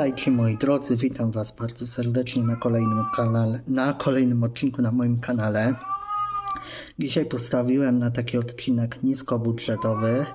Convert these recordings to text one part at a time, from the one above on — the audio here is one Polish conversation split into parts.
Witajcie moi drodzy, witam was bardzo serdecznie na kolejnym kanale, na kolejnym odcinku na moim kanale. Dzisiaj postawiłem na taki odcinek niskobudżetowy,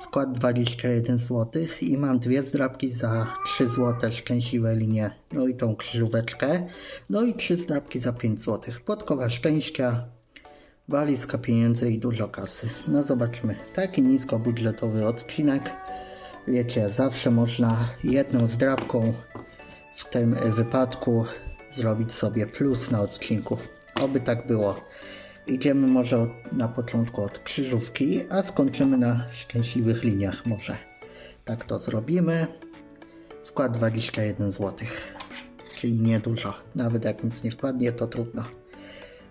wkład 21 zł i mam dwie zdrabki za 3 zł, szczęśliwe linie, no i tą krzyżóweczkę, no i trzy zdrabki za 5 zł. Podkowa szczęścia, walizka pieniędzy i dużo kasy. No zobaczymy, taki niskobudżetowy odcinek. Wiecie, zawsze można jedną zdrabką w tym wypadku zrobić sobie plus na odcinku. Oby tak było. Idziemy może od, na początku od krzyżówki, a skończymy na szczęśliwych liniach może. Tak to zrobimy. Wkład 21 zł. Czyli niedużo. Nawet jak nic nie wpadnie, to trudno.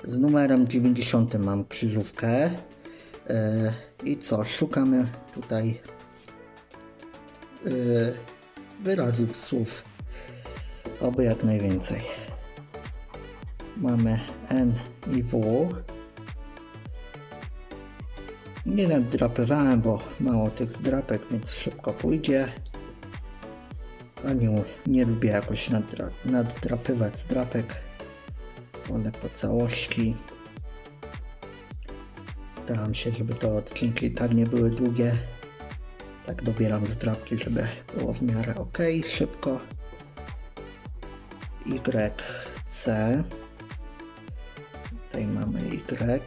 Z numerem 90 mam krzyżówkę. Yy, I co? Szukamy tutaj wyrazów słów. Oby jak najwięcej. Mamy N i W. Nie naddrapywałem, bo mało tych zdrapek, więc szybko pójdzie. A nie, lubię jakoś naddra naddrapywać zdrapek. Wolę po całości. Staram się, żeby te odcinki tak nie były długie. Tak dobieram zdrapki, żeby było w miarę ok, szybko. Y, C. Tutaj mamy Y.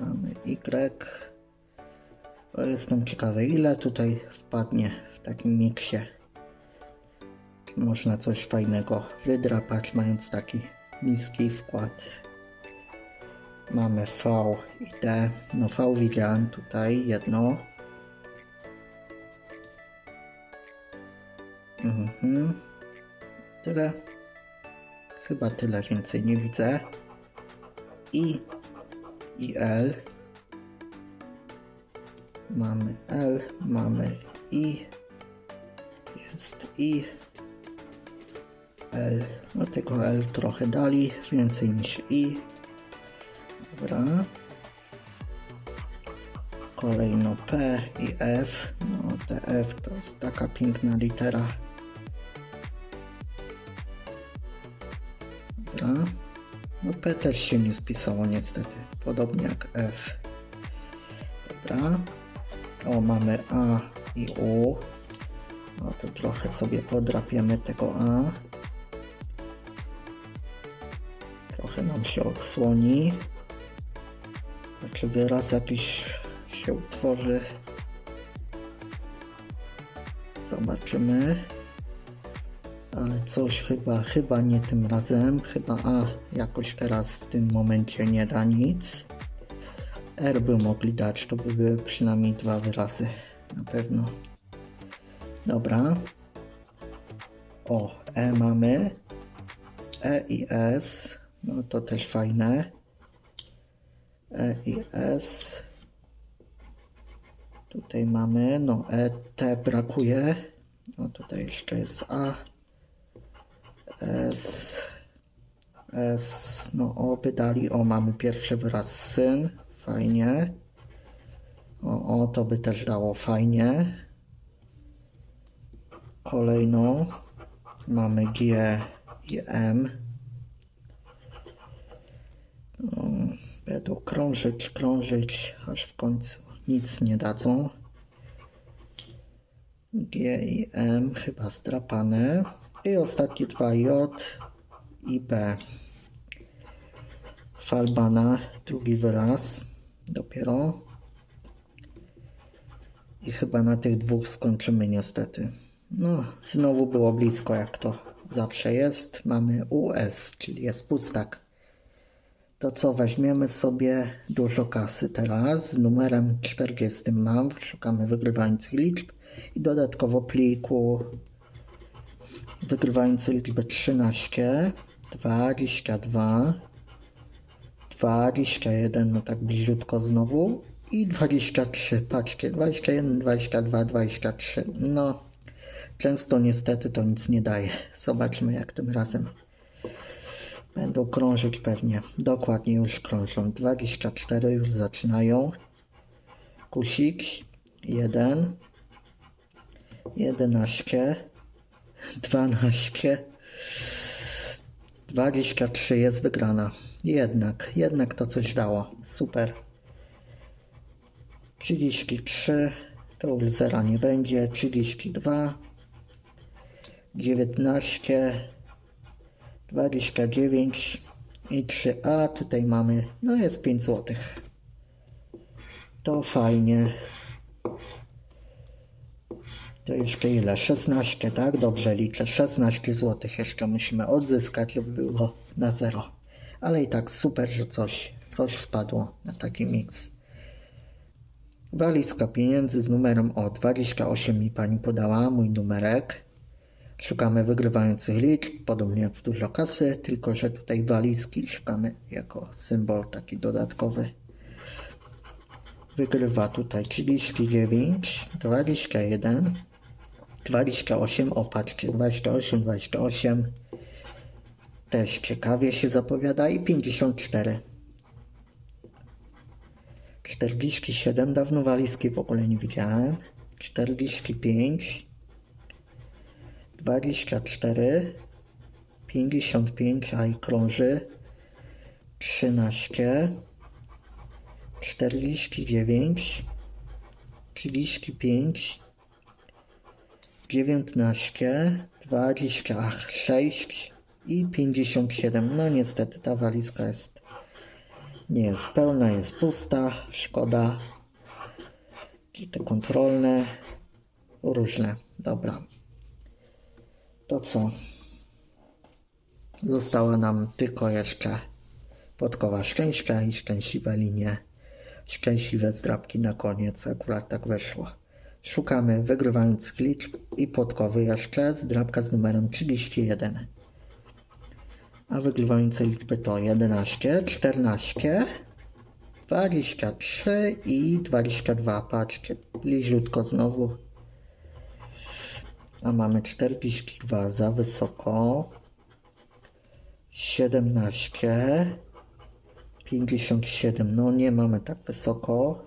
Mamy Y. Jestem ciekawy, ile tutaj wpadnie w takim miksie. Czy można coś fajnego wydrapać, mając taki niski wkład. Mamy V i D. No V widziałem tutaj jedno. Mhm. Tyle. Chyba tyle, więcej nie widzę. I i L. Mamy L, mamy I. Jest I. L. No tego L trochę dali, więcej niż I. Dobra. Kolejno P i F. No te F to jest taka piękna litera. No P też się nie spisało niestety. Podobnie jak F. Dobra. O, mamy A i U. No to trochę sobie podrapiemy tego A. Trochę nam się odsłoni. Znaczy wyraz jakiś się utworzy. Zobaczymy. Ale coś chyba, chyba nie tym razem. Chyba A jakoś teraz w tym momencie nie da nic. R by mogli dać, to by były przynajmniej dwa wyrazy. Na pewno. Dobra. O, E mamy. E i S. No to też fajne. E i S. Tutaj mamy, no E, T brakuje. No tutaj jeszcze jest A. S. S. No oby dali. O, mamy pierwszy wyraz syn. Fajnie. O, o, to by też dało fajnie. Kolejną mamy G i M. No, będą krążyć, krążyć, aż w końcu nic nie dadzą. G i M chyba zdrapane. I ostatnie dwa J i B. Falbana, drugi wyraz. Dopiero. I chyba na tych dwóch skończymy niestety. No, znowu było blisko, jak to zawsze jest. Mamy US, czyli jest pustak. To co, weźmiemy sobie dużo kasy teraz. Z numerem 40 mam. Szukamy wygrywających liczb. I dodatkowo pliku wygrywający liczbę 13, 22, 21, no tak bliziutko znowu i 23, patrzcie, 21, 22, 23, no często niestety to nic nie daje. Zobaczmy jak tym razem będą krążyć pewnie, dokładnie już krążą, 24 już zaczynają, kusik, 1, 11, 12, 23 jest wygrana. Jednak, jednak to coś dało. Super. 33, to już zera nie będzie. 32, 19, 29 i 3, a tutaj mamy, no jest 5 złotych. To fajnie. To jeszcze ile? 16, tak? Dobrze liczę. 16 zł jeszcze musimy odzyskać, żeby było na zero. Ale i tak super, że coś, coś wpadło na taki miks. Walizka pieniędzy z numerem o 28 mi pani podała, mój numerek. Szukamy wygrywających liczb, podobnie jak w dużo kasy, tylko że tutaj walizki szukamy jako symbol taki dodatkowy. Wygrywa tutaj 39, 21, 28, o patrzcie, 28, 28. Też ciekawie się zapowiada i 54. 47, dawno walizki w ogóle nie widziałem. 45, 24, 55, a i krąży. 13, 49, 35, 19, 26 i 57. No niestety ta walizka jest nie jest pełna, jest pusta, szkoda. Te kontrolne, różne. Dobra. To co? Została nam tylko jeszcze podkowa szczęścia i szczęśliwe linie, szczęśliwe zdrabki na koniec. Akurat tak weszło. Szukamy wygrywających liczb i podkowy jeszcze zdrabka z numerem 31. A wygrywające liczby to 11, 14, 23 i 22. Patrzcie, bliziutko znowu. A mamy 42 za wysoko. 17, 57. No nie mamy tak wysoko.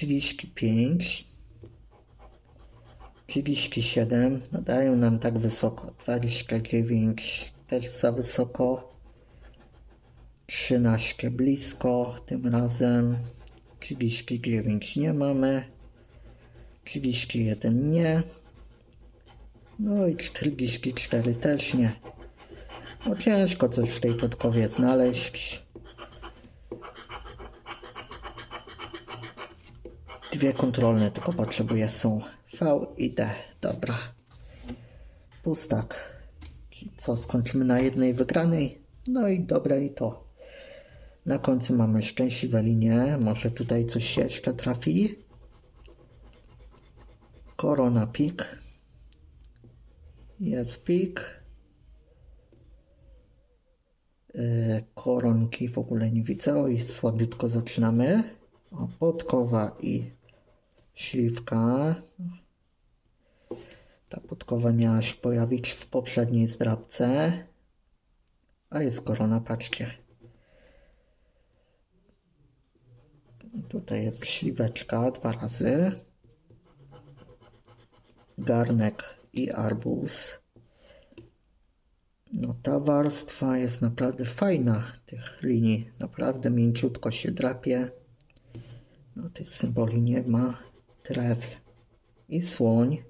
35, 37, no dają nam tak wysoko, 29 też za wysoko, 13 blisko, tym razem. 39 nie mamy, 31 nie, no i 44 też nie. No ciężko coś w tej podkowie znaleźć. Dwie kontrolne tylko potrzebuję są V i D. Dobra. Pustak. Co, skończymy na jednej wygranej? No i dobre i to. Na końcu mamy szczęśliwe linie. Może tutaj coś się jeszcze trafi. Korona pik. Jest pik. Yy, koronki w ogóle nie widzę. Oj, słabiutko zaczynamy. Podkowa i śliwka. Ta podkowa miała się pojawić w poprzedniej zdrabce. A jest korona, patrzcie. Tutaj jest śliweczka dwa razy. Garnek i arbuz. No ta warstwa jest naprawdę fajna tych linii. Naprawdę mięciutko się drapie. No tych symboli nie ma. Trefl i słoń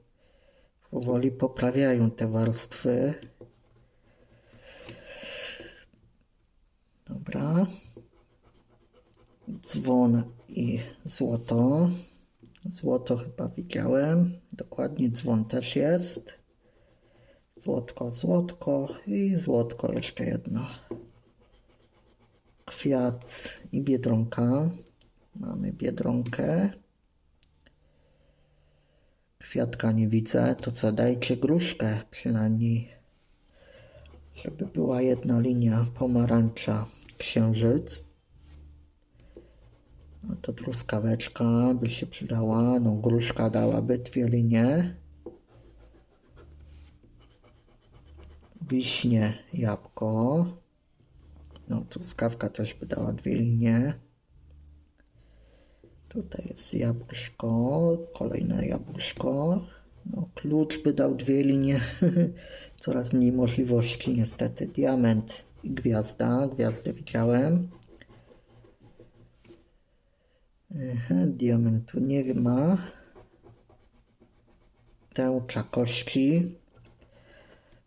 powoli poprawiają te warstwy. Dobra. Dzwon i złoto. Złoto chyba widziałem. Dokładnie dzwon też jest. Złotko, złotko i złotko jeszcze jedno. Kwiat i biedronka. Mamy biedronkę. Kwiatka nie widzę. To co, dajcie gruszkę przynajmniej. Żeby była jedna linia pomarańcza księżyc. No to truskaweczka by się przydała. No gruszka dałaby dwie linie. Wiśnie, jabłko. No truskawka też by dała dwie linie. Tutaj jest jabłuszko, kolejne jabłuszko. No, klucz by dał dwie linie. Coraz mniej możliwości niestety. Diament i gwiazda. Gwiazdę widziałem. Aha, diamentu nie ma. Tęcza kości.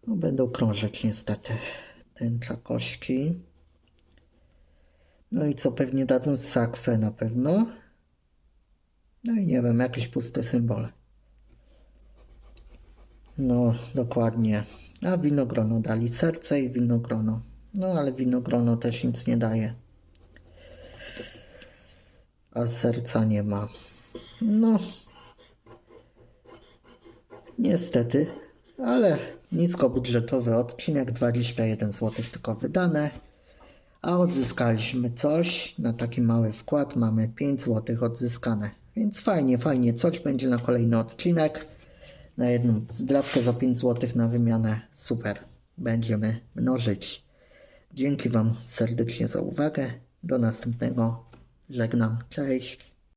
No, będą krążyć niestety. Tęcza kości. No i co, pewnie dadzą sakwę na pewno. No i nie wiem, jakieś puste symbole. No, dokładnie. A winogrono dali serce i winogrono. No, ale winogrono też nic nie daje. A serca nie ma. No. Niestety, ale niskobudżetowy odcinek 21 zł tylko wydane. A odzyskaliśmy coś. Na taki mały wkład mamy 5 zł odzyskane. Więc fajnie, fajnie. Coś będzie na kolejny odcinek. Na jedną zdrawkę za 5 zł na wymianę. Super. Będziemy mnożyć. Dzięki Wam serdecznie za uwagę. Do następnego. Żegnam. Cześć.